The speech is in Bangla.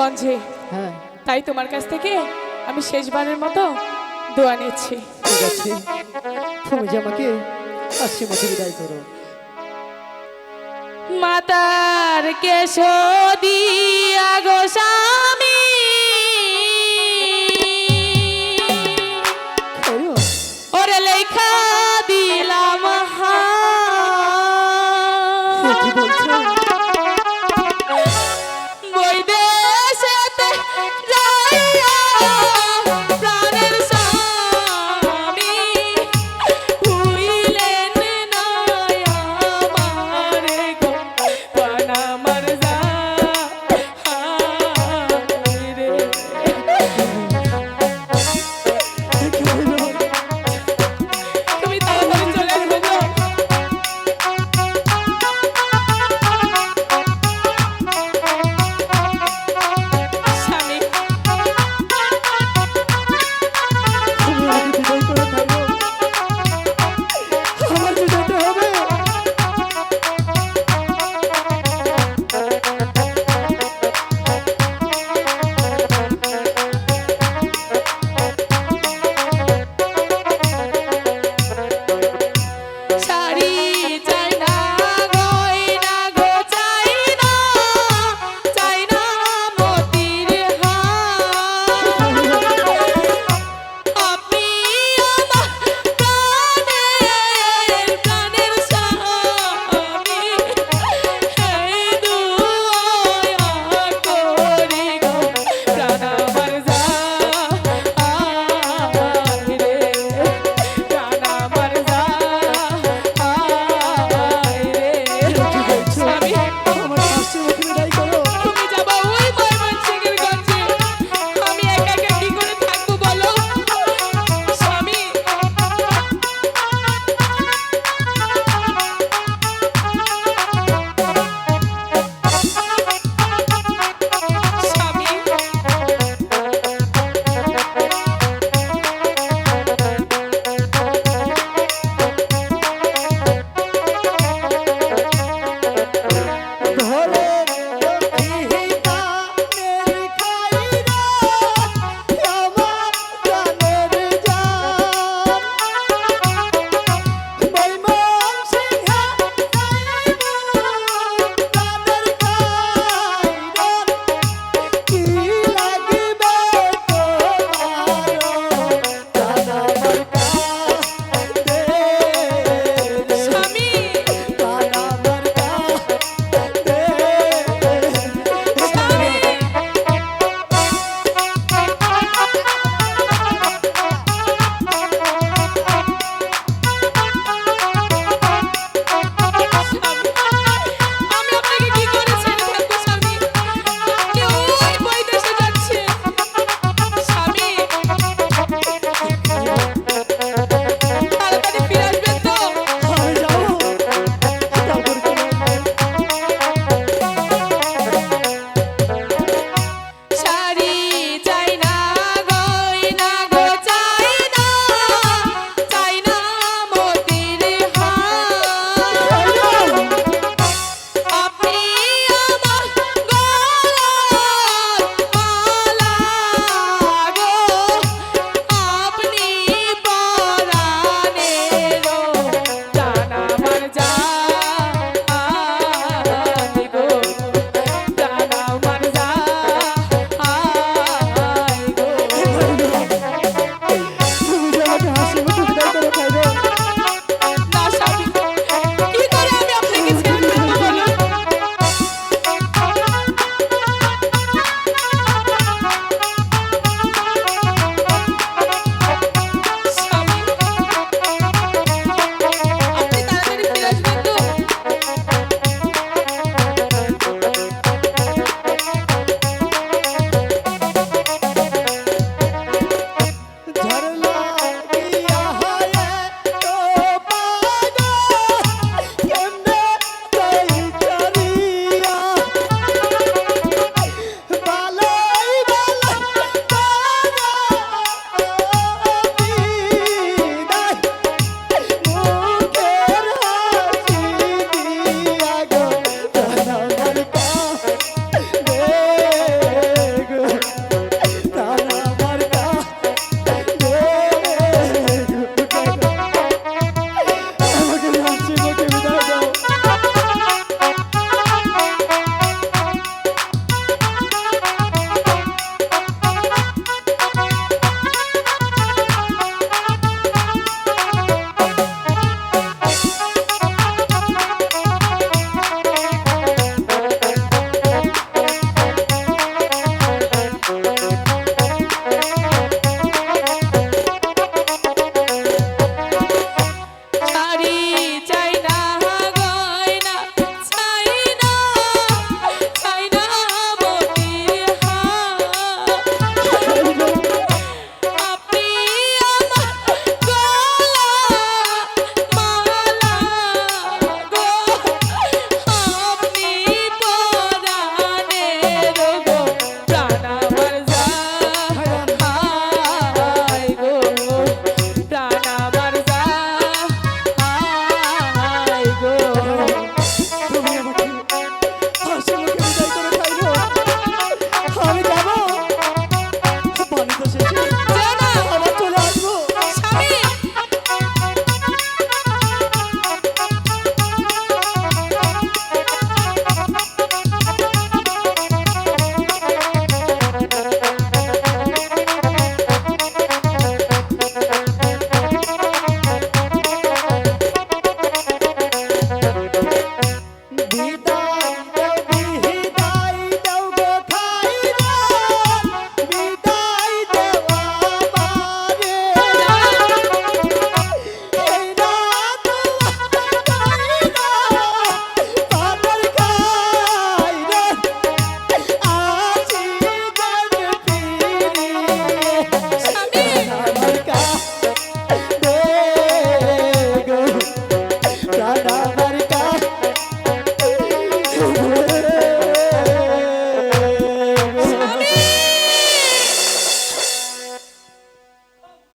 গঞ্জে। হ্যাঁ। তাই তোমার কাছ থেকে আমি শেষবারের মতো দোয়া নিচ্ছি। ঠিক আছে। তুমি যে আমাকে আসছি মতো বিদায় করো। মাতার কেশ দিয়া গো স্বামী ওরে লেখা